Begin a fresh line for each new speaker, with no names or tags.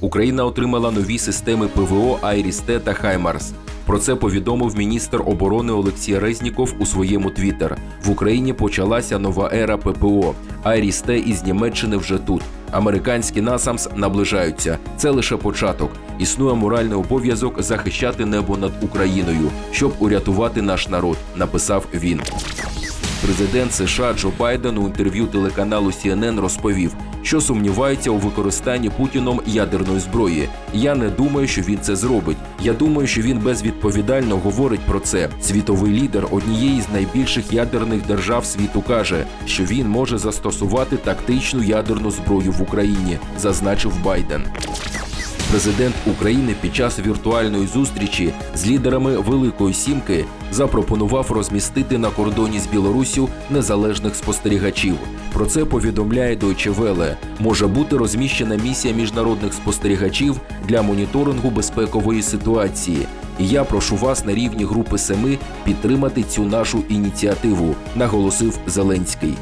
Україна отримала нові системи ПВО Айріс-Т та Хаймарс. Про це повідомив міністр оборони Олексій Резніков у своєму твіттер. В Україні почалася нова ера ППО. Айріс-Т із Німеччини вже тут. Американські насамс наближаються. Це лише початок. Існує моральний обов'язок захищати небо над Україною, щоб урятувати наш народ. Написав він. Президент США Джо Байден у інтерв'ю телеканалу CNN розповів, що сумнівається у використанні Путіном ядерної зброї. Я не думаю, що він це зробить. Я думаю, що він безвідповідально говорить про це. Світовий лідер однієї з найбільших ядерних держав світу каже, що він може застосувати тактичну ядерну зброю в Україні, зазначив Байден. Президент України під час віртуальної зустрічі з лідерами Великої Сімки запропонував розмістити на кордоні з Білоруссю незалежних спостерігачів. Про це повідомляє Deutsche Welle. Може бути розміщена місія міжнародних спостерігачів для моніторингу безпекової ситуації. І я прошу вас на рівні групи семи підтримати цю нашу ініціативу, наголосив Зеленський.